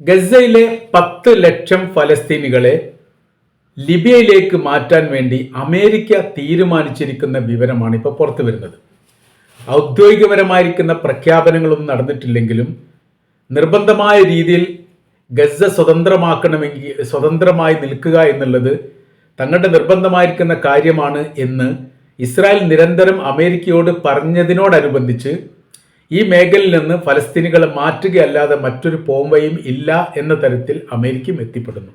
ഗസയിലെ പത്ത് ലക്ഷം ഫലസ്തീനികളെ ലിബിയയിലേക്ക് മാറ്റാൻ വേണ്ടി അമേരിക്ക തീരുമാനിച്ചിരിക്കുന്ന വിവരമാണ് ഇപ്പോൾ പുറത്തു വരുന്നത്. ഔദ്യോഗികപരമായിരിക്കുന്ന പ്രഖ്യാപനങ്ങളൊന്നും നടന്നിട്ടില്ലെങ്കിലും നിർബന്ധമായ രീതിയിൽ ഗസ സ്വതന്ത്രമാക്കണമെങ്കിൽ സ്വതന്ത്രമായി നിൽക്കുക എന്നുള്ളത് തങ്ങളുടെ നിർബന്ധമായിരിക്കുന്ന കാര്യമാണ് എന്ന് ഇസ്രായേൽ നിരന്തരം അമേരിക്കയോട് പറഞ്ഞതിനോടനുബന്ധിച്ച് ഈ മേഖലയിൽ നിന്ന് ഫലസ്തീനികളെ മാറ്റുകയല്ലാതെ മറ്റൊരു പോംവയും ഇല്ല എന്ന തരത്തിൽ അമേരിക്കയും എത്തിപ്പെടുന്നു.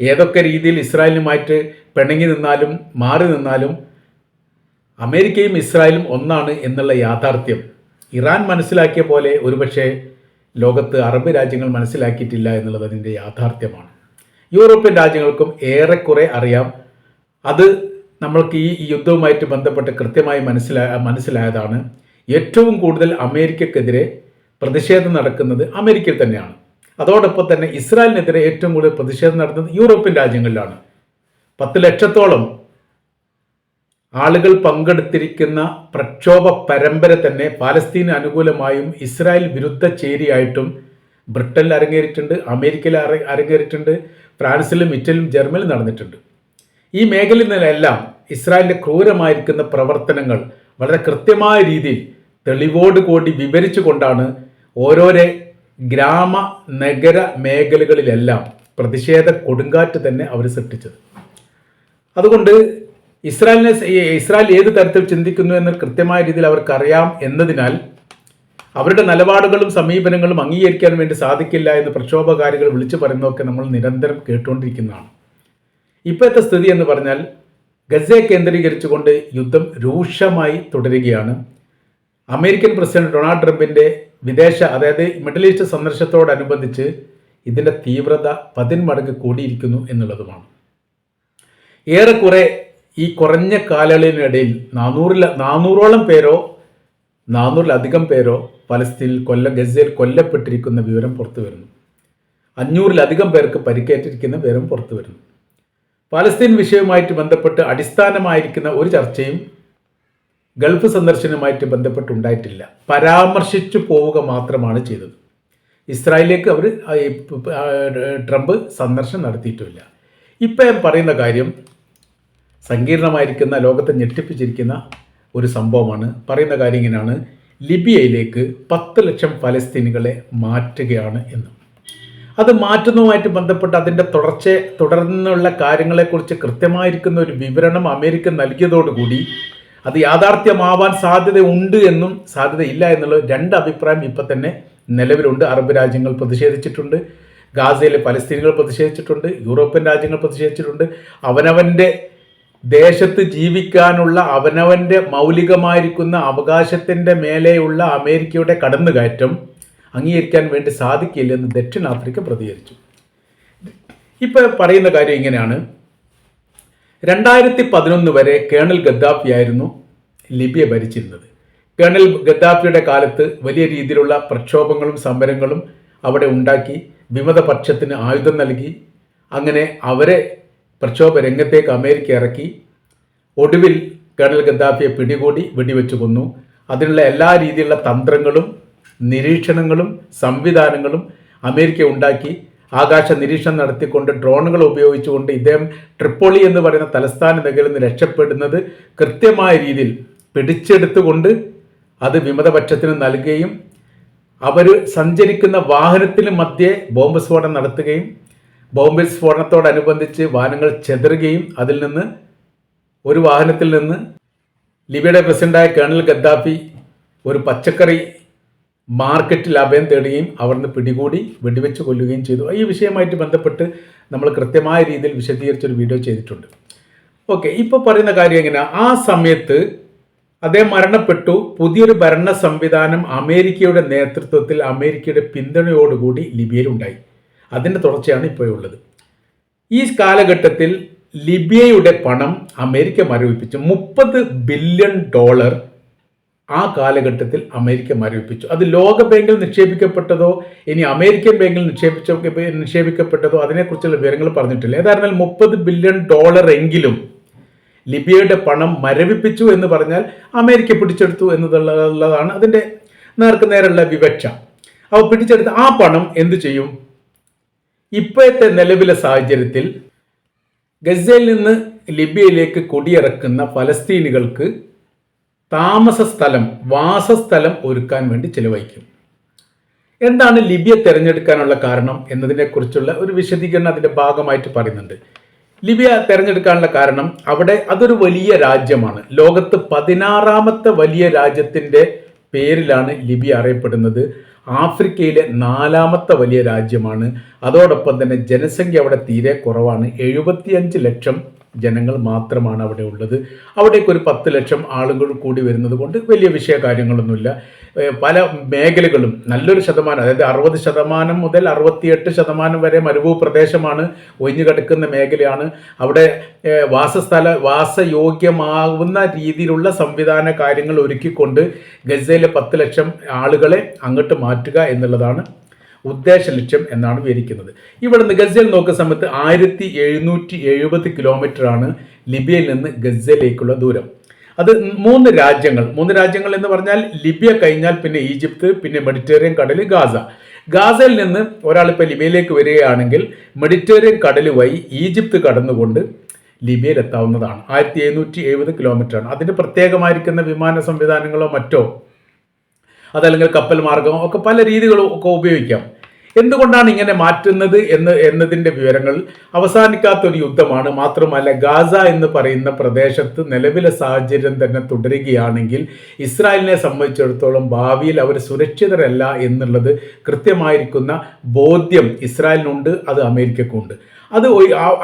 ഏതൊക്കെ രീതിയിൽ ഇസ്രായേലുമായിട്ട് പിണങ്ങി നിന്നാലും മാറി നിന്നാലും അമേരിക്കയും ഇസ്രായേലും ഒന്നാണ് എന്നുള്ള യാഥാർത്ഥ്യം. ഇറാൻ മനസ്സിലാക്കിയ പോലെ ഒരുപക്ഷെ ലോകത്ത് അറബ് രാജ്യങ്ങൾ മനസ്സിലാക്കിയിട്ടില്ല എന്നുള്ളത് അതിന്റെ യാഥാർത്ഥ്യമാണ്. യൂറോപ്യൻ രാജ്യങ്ങൾക്കും ഏറെക്കുറെ അറിയാം. അത് നമ്മൾക്ക് ഈ യുദ്ധവുമായിട്ട് ബന്ധപ്പെട്ട് കൃത്യമായി മനസ്സിലാ മനസ്സിലായതാണ്. ഏറ്റവും കൂടുതൽ അമേരിക്കക്കെതിരെ പ്രതിഷേധം നടക്കുന്നത് അമേരിക്കയിൽ തന്നെയാണ്. അതോടൊപ്പം തന്നെ ഇസ്രായേലിനെതിരെ ഏറ്റവും കൂടുതൽ പ്രതിഷേധം നടത്തുന്നത് യൂറോപ്യൻ രാജ്യങ്ങളിലാണ്. പത്ത് ലക്ഷത്തോളം ആളുകൾ പങ്കെടുത്തിരിക്കുന്ന പ്രക്ഷോഭ പരമ്പര തന്നെ പാലസ്തീന് അനുകൂലമായും ഇസ്രായേൽ വിരുദ്ധ ചേരിയായിട്ടും ബ്രിട്ടനിൽ അരങ്ങേറിയിട്ടുണ്ട് അമേരിക്കയിൽ അര അരങ്ങേറിയിട്ടുണ്ട് ഫ്രാൻസിലും ഇറ്റലിയും ജർമ്മനിയിലും നടന്നിട്ടുണ്ട്. ഈ മേഖലയിൽ നിന്നെല്ലാം ഇസ്രായേലിന്റെ ക്രൂരമായിരിക്കുന്ന പ്രവർത്തനങ്ങൾ വളരെ കൃത്യമായ രീതിയിൽ തെളിവോട് കൂടി വിവരിച്ചു കൊണ്ടാണ് ഓരോരെ ഗ്രാമ നഗര മേഖലകളിലെല്ലാം പ്രതിഷേധ കൊടുങ്കാറ്റ് തന്നെ അവർ സൃഷ്ടിച്ചത്. അതുകൊണ്ട് ഇസ്രായേലിനെ ഇസ്രായേൽ ഏത് തരത്തിൽ ചിന്തിക്കുന്നു എന്ന് കൃത്യമായ രീതിയിൽ അവർക്കറിയാം എന്നതിനാൽ അവരുടെ നിലപാടുകളും സമീപനങ്ങളും അംഗീകരിക്കാൻ വേണ്ടി സാധിക്കില്ല എന്ന് പ്രക്ഷോഭകാരികൾ വിളിച്ചു പറയുന്നതൊക്കെ നമ്മൾ നിരന്തരം കേട്ടുകൊണ്ടിരിക്കുന്നതാണ്. ഇപ്പോഴത്തെ സ്ഥിതി എന്ന് പറഞ്ഞാൽ ഗസയെ കേന്ദ്രീകരിച്ചുകൊണ്ട് യുദ്ധം രൂക്ഷമായി തുടരുകയാണ്. അമേരിക്കൻ പ്രസിഡന്റ് ഡൊണാൾഡ് ട്രംപിന്റെ വിദേശ അതായത് മിഡിൽ ഈസ്റ്റ് സന്ദർശനത്തോടനുബന്ധിച്ച് ഇതിന്റെ തീവ്രത പതിന്മടങ്ങ് കൂടിയിരിക്കുന്നു എന്നുള്ളതുമാണ്. ഏറെക്കുറെ ഈ കുറഞ്ഞ കാലയളവിനിടയിൽ നാനൂറിൽ നാനൂറോളം പേരോ നാനൂറിലധികം പേരോ പലസ്തീനിൽ കൊല്ല ഗസയിൽ കൊല്ലപ്പെട്ടിരിക്കുന്ന വിവരം പുറത്തു വരുന്നു. അഞ്ഞൂറിലധികം പേർക്ക് പരിക്കേറ്റിരിക്കുന്ന വിവരം പുറത്തു വരുന്നു. പലസ്തീൻ വിഷയവുമായിട്ട് ബന്ധപ്പെട്ട് അടിസ്ഥാനമായിരിക്കുന്ന ഒരു ചർച്ചയും ഗൾഫ് സന്ദർശനവുമായിട്ട് ബന്ധപ്പെട്ടുണ്ടായിട്ടില്ല. പരാമർശിച്ചു പോവുക മാത്രമാണ് ചെയ്തത്. ഇസ്രായേലിലേക്ക് അവർ ട്രംപ് സന്ദർശനം നടത്തിയിട്ടുമില്ല. ഇപ്പം ഞാൻ പറയുന്ന കാര്യം സങ്കീർണമായിരിക്കുന്ന ലോകത്തെ ഞെട്ടിപ്പിച്ചിരിക്കുന്ന ഒരു സംഭവമാണ്. പറയുന്ന കാര്യം ഇങ്ങനെയാണ്. ലിബിയയിലേക്ക് പത്ത് ലക്ഷം ഫലസ്തീനികളെ മാറ്റുകയാണ് എന്ന്. അത് മാറ്റുന്നതുമായിട്ട് ബന്ധപ്പെട്ട് അതിന്റെ തുടർച്ച തുടർന്നുള്ള കാര്യങ്ങളെക്കുറിച്ച് കൃത്യമായിരിക്കുന്ന ഒരു വിവരണം അമേരിക്ക നൽകിയതോടുകൂടി അത് യാഥാർത്ഥ്യമാവാൻ സാധ്യതയുണ്ട് എന്നും സാധ്യതയില്ല എന്നുള്ള രണ്ട് അഭിപ്രായം ഇപ്പം തന്നെ നിലവിലുണ്ട്. അറബ് രാജ്യങ്ങൾ പ്രതിഷേധിച്ചിട്ടുണ്ട്. ഗാസയിലെ പലസ്തീനികൾ പ്രതിഷേധിച്ചിട്ടുണ്ട്. യൂറോപ്യൻ രാജ്യങ്ങൾ പ്രതിഷേധിച്ചിട്ടുണ്ട്. അവനവന്റെ ദേശത്ത് ജീവിക്കാനുള്ള അവനവന്റെ മൗലികമായിരിക്കുന്ന അവകാശത്തിന്റെ മേലെയുള്ള അമേരിക്കയുടെ കടന്നുകയറ്റം അംഗീകരിക്കാൻ വേണ്ടി സാധിക്കില്ലെന്ന് ദക്ഷിണാഫ്രിക്ക പ്രതികരിച്ചു. ഇപ്പോൾ പറയുന്ന കാര്യം ഇങ്ങനെയാണ്. രണ്ടായിരത്തി പതിനൊന്ന് വരെ കേണൽ ഗദ്ദാഫിയായിരുന്നു ലിബിയ ഭരിച്ചിരുന്നത്. കേണൽ ഗദ്ദാഫിയുടെ കാലത്ത് വലിയ രീതിയിലുള്ള പ്രക്ഷോഭങ്ങളും സമരങ്ങളും അവിടെ ഉണ്ടാക്കി വിമതപക്ഷത്തിന് ആയുധം നൽകി. അങ്ങനെ അവരെ പ്രക്ഷോഭ രംഗത്തേക്ക് അമേരിക്ക ഇറക്കി. ഒടുവിൽ കേണൽ ഗദ്ദാഫിയെ പിടികൂടി വെടിവെച്ചു കൊന്നു. അതിനുള്ള എല്ലാ രീതിയിലുള്ള തന്ത്രങ്ങളും നിരീക്ഷണങ്ങളും സംവിധാനങ്ങളും അമേരിക്ക ഉണ്ടാക്കി. ആകാശ നിരീക്ഷണം നടത്തിക്കൊണ്ട് ഡ്രോണുകൾ ഉപയോഗിച്ചുകൊണ്ട് ഇദ്ദേഹം ട്രിപ്പോളി എന്ന് പറയുന്ന തലസ്ഥാന നഗരിൽ നിന്ന് രക്ഷപ്പെടുന്നത് കൃത്യമായ രീതിയിൽ പിടിച്ചെടുത്തുകൊണ്ട് അത് വിമതപക്ഷത്തിന് നൽകുകയും അവർ സഞ്ചരിക്കുന്ന വാഹനത്തിന് മധ്യേ ബോംബ് സ്ഫോടനം നടത്തുകയും ബോംബ് സ്ഫോടനത്തോടനുബന്ധിച്ച് വാഹനങ്ങൾ ചെതറുകയും അതിൽ നിന്ന് ഒരു വാഹനത്തിൽ നിന്ന് ലിബിയയുടെ പ്രസിഡന്റായ കേണൽ ഗദ്ദാഫി ഒരു പച്ചക്കറി മാർക്കറ്റിൽ അഭയം തേടുകയും അവിടുന്ന് പിടികൂടി വെടിവെച്ച് കൊല്ലുകയും ചെയ്തു. ഈ വിഷയമായിട്ട് ബന്ധപ്പെട്ട് നമ്മൾ കൃത്യമായ രീതിയിൽ വിശദീകരിച്ചൊരു വീഡിയോ ചെയ്തിട്ടുണ്ട്. ഓക്കെ ഇപ്പോൾ പറയുന്ന കാര്യം എങ്ങനെയാണ് ആ സമയത്ത് അദ്ദേഹം മരണപ്പെട്ടു. പുതിയൊരു ഭരണ സംവിധാനം അമേരിക്കയുടെ നേതൃത്വത്തിൽ അമേരിക്കയുടെ പിന്തുണയോടുകൂടി ലിബിയയിൽ ഉണ്ടായി അതിന്റെ തുടർച്ചയാണ് ഇപ്പോൾ ഉള്ളത്. ഈ കാലഘട്ടത്തിൽ ലിബിയയുടെ പണം അമേരിക്ക മരവിപ്പിച്ചു. മുപ്പത് ബില്യൺ ഡോളർ ആ കാലഘട്ടത്തിൽ അമേരിക്ക മരവിപ്പിച്ചു. അത് ലോക ബാങ്കിൽ നിക്ഷേപിക്കപ്പെട്ടതോ ഇനി അമേരിക്കൻ ബാങ്കിൽ നിക്ഷേപിച്ച നിക്ഷേപിക്കപ്പെട്ടതോ അതിനെക്കുറിച്ചുള്ള വിവരങ്ങൾ പറഞ്ഞിട്ടില്ല. ഏതായിരുന്നാൽ മുപ്പത് ബില്യൺ ഡോളർ എങ്കിലും ലിബിയയുടെ പണം മരവിപ്പിച്ചു എന്ന് പറഞ്ഞാൽ അമേരിക്ക പിടിച്ചെടുത്തു എന്നുള്ളതാണ് അതിന്റെ നേർക്ക് നേരെയുള്ള വിവക്ഷ. അവ പിടിച്ചെടുത്ത് ആ പണം എന്തു ചെയ്യും? ഇപ്പോഴത്തെ നിലവിലെ സാഹചര്യത്തിൽ ഗസയിൽ നിന്ന് ലിബിയയിലേക്ക് കുടിയിറക്കുന്ന ഫലസ്തീനികൾക്ക് താമസ സ്ഥലം വാസസ്ഥലം ഒരുക്കാൻ വേണ്ടി ചിലവഴിക്കും. എന്താണ് ലിബിയ തിരഞ്ഞെടുക്കാനുള്ള കാരണം എന്നതിനെക്കുറിച്ചുള്ള ഒരു വിശദീകരണം അതിന്റെ ഭാഗമായിട്ട് പറയുന്നുണ്ട്. ലിബിയ തിരഞ്ഞെടുക്കാനുള്ള കാരണം അവിടെ അതൊരു വലിയ രാജ്യമാണ്. ലോകത്ത് പതിനാറാമത്തെ വലിയ രാജ്യത്തിന്റെ പേരിലാണ് ലിബിയ അറിയപ്പെടുന്നത്. ആഫ്രിക്കയിലെ നാലാമത്തെ വലിയ രാജ്യമാണ്. അതോടൊപ്പം തന്നെ ജനസംഖ്യ അവിടെ തീരെ കുറവാണ്. എഴുപത്തിയഞ്ച് ലക്ഷം ജനങ്ങൾ മാത്രമാണ് അവിടെ ഉള്ളത്. അവിടേക്ക് ഒരു പത്ത് ലക്ഷം ആളുകൾ കൂടി വരുന്നത് കൊണ്ട് വലിയ വിഷയ കാര്യങ്ങളൊന്നുമില്ല. പല മേഖലകളും നല്ലൊരു ശതമാനം അതായത് അറുപത് ശതമാനം മുതൽ അറുപത്തിയെട്ട് ശതമാനം വരെ മരുഭൂ പ്രദേശമാണ് ഒഴിഞ്ഞു കിടക്കുന്ന മേഖലയാണ്. അവിടെ വാസസ്ഥല വാസയോഗ്യമാവുന്ന രീതിയിലുള്ള സംവിധാന കാര്യങ്ങൾ ഒരുക്കിക്കൊണ്ട് ഗസയിലെ പത്ത് ലക്ഷം ആളുകളെ അങ്ങോട്ട് മാറ്റുക എന്നുള്ളതാണ് ഉദ്ദേശ ലക്ഷ്യം എന്നാണ് വിവരിക്കുന്നത്. ഇവിടെ നിന്ന് ഗസയിൽ നോക്കുന്ന സമയത്ത് ആയിരത്തി എഴുന്നൂറ്റി എഴുപത് കിലോമീറ്ററാണ് ലിബിയയിൽ നിന്ന് ഗസയിലേക്കുള്ള ദൂരം. അത് മൂന്ന് രാജ്യങ്ങൾ. മൂന്ന് രാജ്യങ്ങൾ എന്ന് പറഞ്ഞാൽ ലിബിയ കഴിഞ്ഞാൽ പിന്നെ ഈജിപ്ത് പിന്നെ മെഡിറ്ററേനിയൻ കടൽ ഗാസ. ഗാസയിൽ നിന്ന് ഒരാൾ ഇപ്പോൾ ലിബിയയിലേക്ക് വരികയാണെങ്കിൽ മെഡിറ്ററേനിയൻ കടൽ വഴി ഈജിപ്ത് കടന്നുകൊണ്ട് ലിബിയയിൽ എത്താവുന്നതാണ്. ആയിരത്തി എഴുന്നൂറ്റി എഴുപത് കിലോമീറ്ററാണ്. അതിന് പ്രത്യേകമായിരിക്കുന്ന വിമാന സംവിധാനങ്ങളോ മറ്റോ അതല്ലെങ്കിൽ കപ്പൽ മാർഗമോ ഒക്കെ പല രീതികളും ഒക്കെ ഉപയോഗിക്കാം. എന്തുകൊണ്ടാണ് ഇങ്ങനെ മാറ്റുന്നത് എന്ന് എന്നതിന്റെ വിവരങ്ങൾ അവസാനിക്കാത്തൊരു യുദ്ധമാണ്. മാത്രമല്ല ഗാസ എന്ന് പറയുന്ന പ്രദേശത്ത് നിലവിലെ സാഹചര്യം തന്നെ തുടരുകയാണെങ്കിൽ ഇസ്രായേലിനെ സംബന്ധിച്ചിടത്തോളം ഭാവിയിൽ അവർ സുരക്ഷിതരല്ല എന്നുള്ളത് കൃത്യമായിരിക്കുന്ന ബോധ്യം ഇസ്രായേലിനുണ്ട് അത് അമേരിക്കക്കുണ്ട്. അത്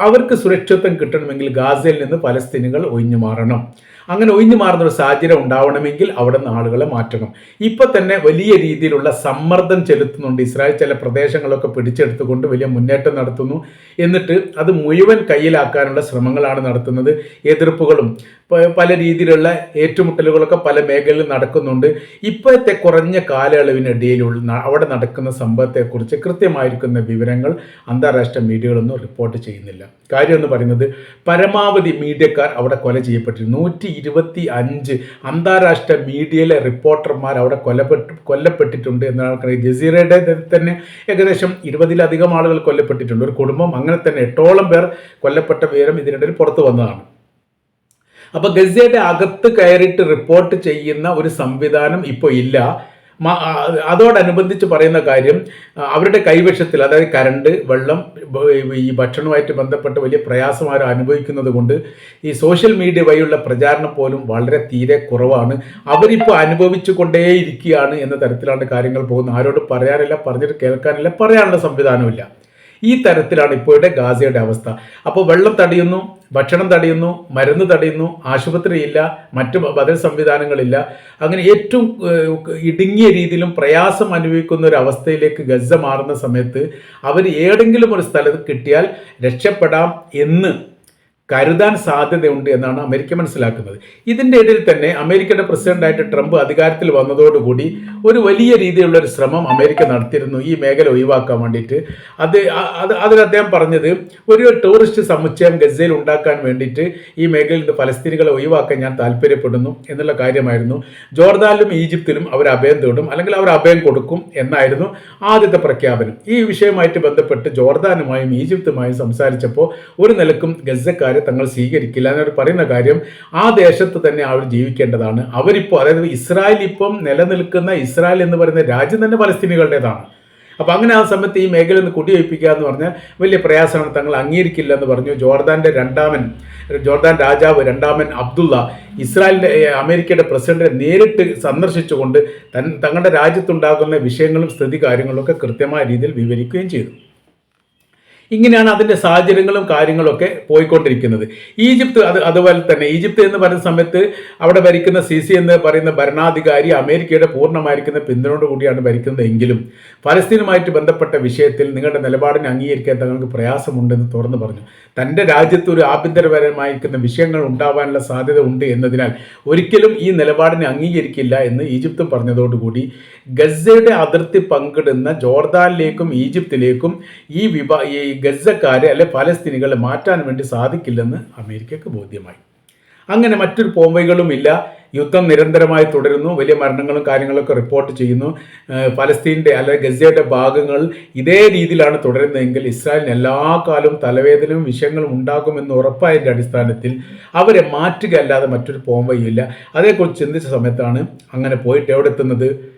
അവർക്ക് സുരക്ഷിതത്വം കിട്ടണമെങ്കിൽ ഗാസയിൽ നിന്ന് പലസ്തീനുകൾ ഒഴിഞ്ഞു മാറണം. അങ്ങനെ ഒഴിഞ്ഞു മാറുന്ന ഒരു സാഹചര്യം ഉണ്ടാവണമെങ്കിൽ അവിടെ നിന്ന് ആളുകളെ മാറ്റണം. ഇപ്പം തന്നെ വലിയ രീതിയിലുള്ള സമ്മർദ്ദം ചെലുത്തുന്നുണ്ട്. ഇസ്രായേൽ ചില പ്രദേശങ്ങളൊക്കെ പിടിച്ചെടുത്തുകൊണ്ട് വലിയ മുന്നേറ്റം നടത്തുന്നു. എന്നിട്ട് അത് മുഴുവൻ കയ്യിലാക്കാനുള്ള ശ്രമങ്ങളാണ് നടത്തുന്നത്. എതിർപ്പുകളും പല രീതിയിലുള്ള ഏറ്റുമുട്ടലുകളൊക്കെ പല മേഖലയിൽ നടക്കുന്നുണ്ട്. ഇപ്പോഴത്തെ കുറഞ്ഞ കാലയളവിനിടയിലുള്ള അവിടെ നടക്കുന്ന സംഭവത്തെക്കുറിച്ച് കൃത്യമായിരിക്കുന്ന വിവരങ്ങൾ അന്താരാഷ്ട്ര മീഡിയകളൊന്നും റിപ്പോർട്ട് ചെയ്യുന്നില്ല. കാര്യം എന്ന് പറയുന്നത് പരമാവധി മീഡിയക്കാർ അവിടെ കൊല ചെയ്യപ്പെട്ടിരുന്നു. നൂറ്റി ഇരുപത്തി അഞ്ച് അന്താരാഷ്ട്ര മീഡിയയിലെ റിപ്പോർട്ടർമാർ അവിടെ കൊല്ലപ്പെട്ട് കൊല്ലപ്പെട്ടിട്ടുണ്ട് എന്നാണ് ജസീറയുടെ തന്നെ ഏകദേശം ഇരുപതിലധികം ആളുകൾ കൊല്ലപ്പെട്ടിട്ടുണ്ട്. ഒരു കുടുംബം അങ്ങനെ തന്നെ എട്ടോളം പേർ കൊല്ലപ്പെട്ട വിവരം ഇതിനിടയിൽ പുറത്തു വന്നതാണ്. അപ്പൊ ഗസയുടെ അകത്ത് കയറിയിട്ട് റിപ്പോർട്ട് ചെയ്യുന്ന ഒരു സംവിധാനം ഇപ്പോൾ ഇല്ല. അതോടനുബന്ധിച്ച് പറയുന്ന കാര്യം അവരുടെ കൈവശത്തിൽ അതായത് കരണ്ട് വെള്ളം ഈ ഭക്ഷണവുമായിട്ട് ബന്ധപ്പെട്ട് വലിയ പ്രയാസം അവർ അനുഭവിക്കുന്നത് കൊണ്ട് ഈ സോഷ്യൽ മീഡിയ വഴിയുള്ള പ്രചാരണം പോലും വളരെ തീരെ കുറവാണ്. അവരിപ്പോൾ അനുഭവിച്ചു കൊണ്ടേയിരിക്കുകയാണ് എന്ന തരത്തിലാണ് കാര്യങ്ങൾ പോകുന്നത്. ആരോട് പറയാനില്ല പറഞ്ഞിട്ട് കേൾക്കാനില്ല പറയാനുള്ള സംവിധാനമില്ല ഈ തരത്തിലാണ് ഇപ്പോഴത്തെ ഗാസയുടെ അവസ്ഥ. അപ്പോൾ വെള്ളം തടയുന്നു ഭക്ഷണം തടയുന്നു മരുന്ന് തടയുന്നു ആശുപത്രിയില്ല മറ്റു ബദൽ സംവിധാനങ്ങളില്ല. അങ്ങനെ ഏറ്റവും ഇടുങ്ങിയ രീതിയിലും പ്രയാസം അനുഭവിക്കുന്ന ഒരു അവസ്ഥയിലേക്ക് ഗസ മാറുന്ന സമയത്ത് അവർ ഏതെങ്കിലും ഒരു സ്ഥലത്ത് കിട്ടിയാൽ രക്ഷപ്പെടാം എന്ന് കരുതാൻ സാധ്യതയുണ്ട് എന്നാണ് അമേരിക്ക മനസ്സിലാക്കുന്നത്. ഇതിന്റെ ഇടയിൽ തന്നെ അമേരിക്കയുടെ പ്രസിഡന്റായിട്ട് ട്രംപ് അധികാരത്തിൽ വന്നതോടുകൂടി ഒരു വലിയ രീതിയിലുള്ള ഒരു ശ്രമം അമേരിക്ക നടത്തിയിരുന്നു. ഈ മേഖല ഒഴിവാക്കാൻ വേണ്ടിയിട്ട്. അത് അത് അതിൽ അദ്ദേഹം പറഞ്ഞത് ഒരു ടൂറിസ്റ്റ് സമുച്ചയം ഗസയിൽ ഉണ്ടാക്കാൻ വേണ്ടിയിട്ട് ഈ മേഖലയിൽ നിന്ന് ഫലസ്തീനികളെ ഒഴിവാക്കാൻ ഞാൻ താല്പര്യപ്പെടുന്നു എന്നുള്ള കാര്യമായിരുന്നു. ജോർദാനിലും ഈജിപ്തിലും അവർ അഭയം തേടും അല്ലെങ്കിൽ അവർ അഭയം കൊടുക്കും എന്നായിരുന്നു ആദ്യത്തെ പ്രഖ്യാപനം. ഈ വിഷയവുമായിട്ട് ബന്ധപ്പെട്ട് ജോർദാനുമായും ഈജിപ്തുമായും സംസാരിച്ചപ്പോൾ ഒരു നിലക്കും ഗസക്കാരെ തങ്ങൾ സ്വീകരിക്കില്ല എന്നവർ പറയുന്ന കാര്യം ആ ദേശത്ത് തന്നെ അവർ ജീവിക്കേണ്ടതാണ്. അവരിപ്പോൾ അതായത് ഇസ്രായേൽ ഇപ്പം നിലനിൽക്കുന്ന ഇസ്രായേൽ എന്ന് പറയുന്ന രാജ്യം തന്നെ പലസ്തീനികളുടേതാണ് അപ്പോൾ അങ്ങനെ ആ സമയത്ത് ഈ മേഖല ഒന്ന് കുടിവയ്പ്പിക്കുക എന്ന് പറഞ്ഞാൽ വലിയ പ്രയാസമാണ്. തങ്ങൾ അംഗീകരിക്കില്ല എന്ന് പറഞ്ഞു. ജോർദാന്റെ രണ്ടാമൻ ജോർദാൻ രാജാവ് രണ്ടാമൻ അബ്ദുള്ള ഇസ്രായേലിന്റെ അമേരിക്കയുടെ പ്രസിഡന്റിനെ നേരിട്ട് സന്ദർശിച്ചുകൊണ്ട് തൻ തങ്ങളുടെ രാജ്യത്തുണ്ടാകുന്ന വിഷയങ്ങളും സ്ഥിതി കാര്യങ്ങളും ഒക്കെ കൃത്യമായ രീതിയിൽ വിവരിക്കുകയും ചെയ്തു. ഇങ്ങനെയാണ് അതിന്റെ സാഹചര്യങ്ങളും കാര്യങ്ങളൊക്കെ പോയിക്കൊണ്ടിരിക്കുന്നത്. ഈജിപ്ത് അത് അതുപോലെ തന്നെ. ഈജിപ്ത് എന്ന് പറയുന്ന സമയത്ത് അവിടെ ഭരിക്കുന്ന സി സി എന്ന് പറയുന്ന ഭരണാധികാരി അമേരിക്കയുടെ പൂർണമായിരിക്കുന്ന പിന്തുണയോട് കൂടിയാണ് ഭരിക്കുന്നത് എങ്കിലും ഫലസ്തീനുമായിട്ട് ബന്ധപ്പെട്ട വിഷയത്തിൽ നിങ്ങളുടെ നിലപാടിനെ അംഗീകരിക്കാൻ തങ്ങൾക്ക് പ്രയാസമുണ്ടെന്ന് തുറന്നു പറഞ്ഞു. തന്റെ രാജ്യത്ത് ഒരു ആഭ്യന്തരപരമായിരിക്കുന്ന വിഷയങ്ങൾ ഉണ്ടാവാനുള്ള സാധ്യത ഉണ്ട് എന്നതിനാൽ ഒരിക്കലും ഈ നിലപാടിനെ അംഗീകരിക്കില്ല എന്ന് ഈജിപ്ത് പറഞ്ഞതോടുകൂടി ഗസയുടെ അതിർത്തി പങ്കിടുന്ന ജോർദാനിലേക്കും ഈജിപ്തിലേക്കും ഈ വിഭാ ഗസക്കാരെ അല്ലെ ഫലസ്തീനികളെ മാറ്റാൻ വേണ്ടി സാധിക്കില്ലെന്ന് അമേരിക്കക്ക് ബോധ്യമായി. അങ്ങനെ മറ്റൊരു പോംവഴികളുമില്ല യുദ്ധം നിരന്തരമായി തുടരുന്നു. വലിയ മരണങ്ങളും കാര്യങ്ങളൊക്കെ റിപ്പോർട്ട് ചെയ്യുന്നു. ഏഹ് ഫലസ്തീന്റെ അല്ലെങ്കിൽ ഗസയുടെ ഭാഗങ്ങൾ ഇതേ രീതിയിലാണ് തുടരുന്നതെങ്കിൽ ഇസ്രായേലിന് എല്ലാ കാലവും തലവേദനയും വിഷയങ്ങളും ഉണ്ടാകുമെന്ന് ഉറപ്പായതിന്റെ അടിസ്ഥാനത്തിൽ അവരെ മാറ്റുക അല്ലാതെ മറ്റൊരു പോംവയില്ല അതേക്കുറിച്ച് ചിന്തിച്ച സമയത്താണ് അങ്ങനെ പോയിട്ട് എവിടെ എത്തുന്നത്?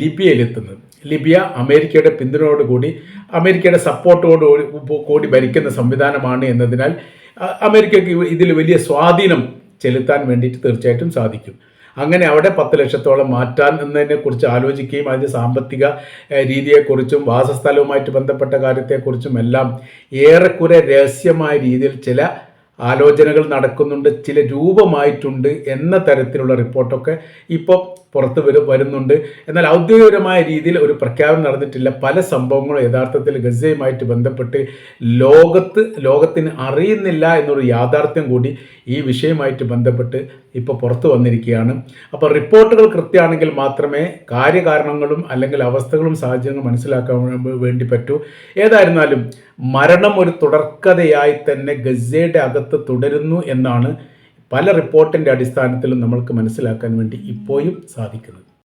ലിബിയയിലെത്തുന്നത് ലിബിയ അമേരിക്കയുടെ പിന്തുണയോടുകൂടി അമേരിക്കയുടെ സപ്പോർട്ടോട് കൂടി ഭരിക്കുന്ന സംവിധാനമാണ് എന്നതിനാൽ അമേരിക്കയ്ക്ക് ഇതിൽ വലിയ സ്വാധീനം ചെലുത്താൻ വേണ്ടിയിട്ട് തീർച്ചയായിട്ടും സാധിക്കും. അങ്ങനെ അവിടെ പത്ത് ലക്ഷത്തോളം മാറ്റാൻ എന്നതിനെ കുറിച്ച് ആലോചിക്കുകയും അതിന്റെ സാമ്പത്തിക രീതിയെക്കുറിച്ചും വാസസ്ഥലവുമായിട്ട് ബന്ധപ്പെട്ട കാര്യത്തെക്കുറിച്ചും എല്ലാം ഏറെക്കുറെ രഹസ്യമായ രീതിയിൽ ചില ആലോചനകൾ നടക്കുന്നുണ്ട് ചില രൂപമായിട്ടുണ്ട് എന്ന തരത്തിലുള്ള റിപ്പോർട്ടൊക്കെ ഇപ്പോൾ പുറത്ത് വരും വരുന്നുണ്ട്. എന്നാൽ ഔദ്യോഗികപരമായ രീതിയിൽ ഒരു പ്രഖ്യാപനം നടന്നിട്ടില്ല. പല സംഭവങ്ങളും യഥാർത്ഥത്തിൽ ഗസയുമായിട്ട് ബന്ധപ്പെട്ട് ലോകത്ത് ലോകത്തിന് അറിയുന്നില്ല എന്നൊരു യാഥാർത്ഥ്യം കൂടി ഈ വിഷയമായിട്ട് ബന്ധപ്പെട്ട് ഇപ്പോൾ പുറത്തു വന്നിരിക്കുകയാണ്. അപ്പോൾ റിപ്പോർട്ടുകൾ കൃത്യമാണെങ്കിൽ മാത്രമേ കാര്യകാരണങ്ങളും അല്ലെങ്കിൽ അവസ്ഥകളും സാഹചര്യങ്ങളും മനസ്സിലാക്കാൻ വേണ്ടി പറ്റൂ. ഏതായിരുന്നാലും മരണം ഒരു തുടർക്കഥയായി തന്നെ ഗസയുടെ അകത്ത് തുടരുന്നു എന്നാണ് പല റിപ്പോർട്ടിന്റെ അടിസ്ഥാനത്തിലും നമ്മൾക്ക് മനസ്സിലാക്കാൻ വേണ്ടി ഇപ്പോഴും സാധിക്കുന്നത്